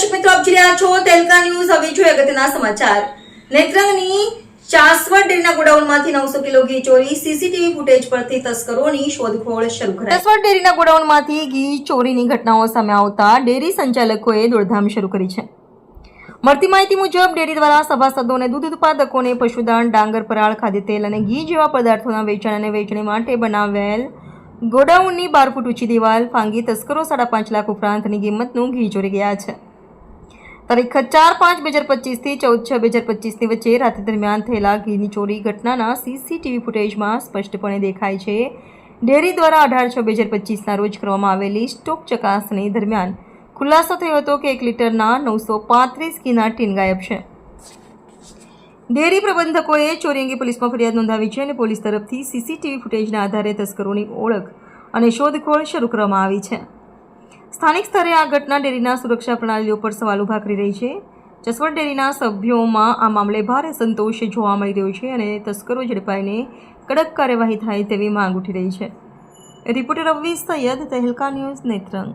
દર્શક મિત્રો, આપ જોઈ છો તેલકા ન્યૂઝ. હવે જોઈએ અગત્યના સમાચાર. નેત્રંગની ચાસવડ ડેરીના ગોડાઉનમાંથી નવસો કિલો ઘી ચોરી. સીસીટીવી ફૂટેજ પરથી તસ્કરોની શોધખોળ શરૂ કરાઈ. ચાસવડ ડેરીના ગોડાઉનમાંથી ઘી ચોરીની ઘટનાઓ સામે આવતા ડેરી સંચાલકોએ દોડધામ શરૂ કરી છે. મળતી માહિતી મુજબ, ડેરી દ્વારા સભાસદોને દૂધ ઉત્પાદકોને પશુદાણ ડાંગર, પરાળ, ખાદ્ય તેલ અને ઘી જેવા પદાર્થોના વેચાણ અને વેચણી માટે બનાવેલ ગોડાઉનની બાર ફૂટ ઊંચી દિવાલ ફાંગી તસ્કરો સાડા પાંચ લાખ ઉપરાંતની કિંમતનું ઘી ચોરી ગયા છે. તારીખ ચાર પાંચ બે હજાર પચીસથી ચૌદ છ બે હજાર પચીસની વચ્ચે રાત્રિ દરમિયાન થયેલા ઘીની ચોરી ઘટનાના સીસીટીવી ફૂટેજમાં સ્પષ્ટપણે દેખાય છે. ડેરી દ્વારા અઢાર છ બે હજાર પચીસના રોજ કરવામાં આવેલી સ્ટોક ચકાસણી દરમિયાન ખુલાસો થયો હતો કે એક લીટરના નવસો પાંત્રીસ ઘીના ટીન ગાયબ છે. ડેરી પ્રબંધકોએ ચોરી અંગે પોલીસમાં ફરિયાદ નોંધાવી છે અને પોલીસ તરફથી સીસીટીવી ફૂટેજના આધારે તસ્કરોની ઓળખ અને શોધખોળ શરૂ કરવામાં આવી છે. સ્થાનિક સ્તરે આ ઘટના ડેરીના સુરક્ષા પ્રણાલીઓ પર સવાલ ઊભા કરી રહી છે. જસવંત ડેરીના સભ્યોમાં આ મામલે ભારે સંતોષ જોવા મળી રહ્યો છે અને તસ્કરો ઝડપાઈને કડક કાર્યવાહી થાય તેવી માંગ ઉઠી રહી છે. Reporter Awais Sayed, Tehelka news, Netrang.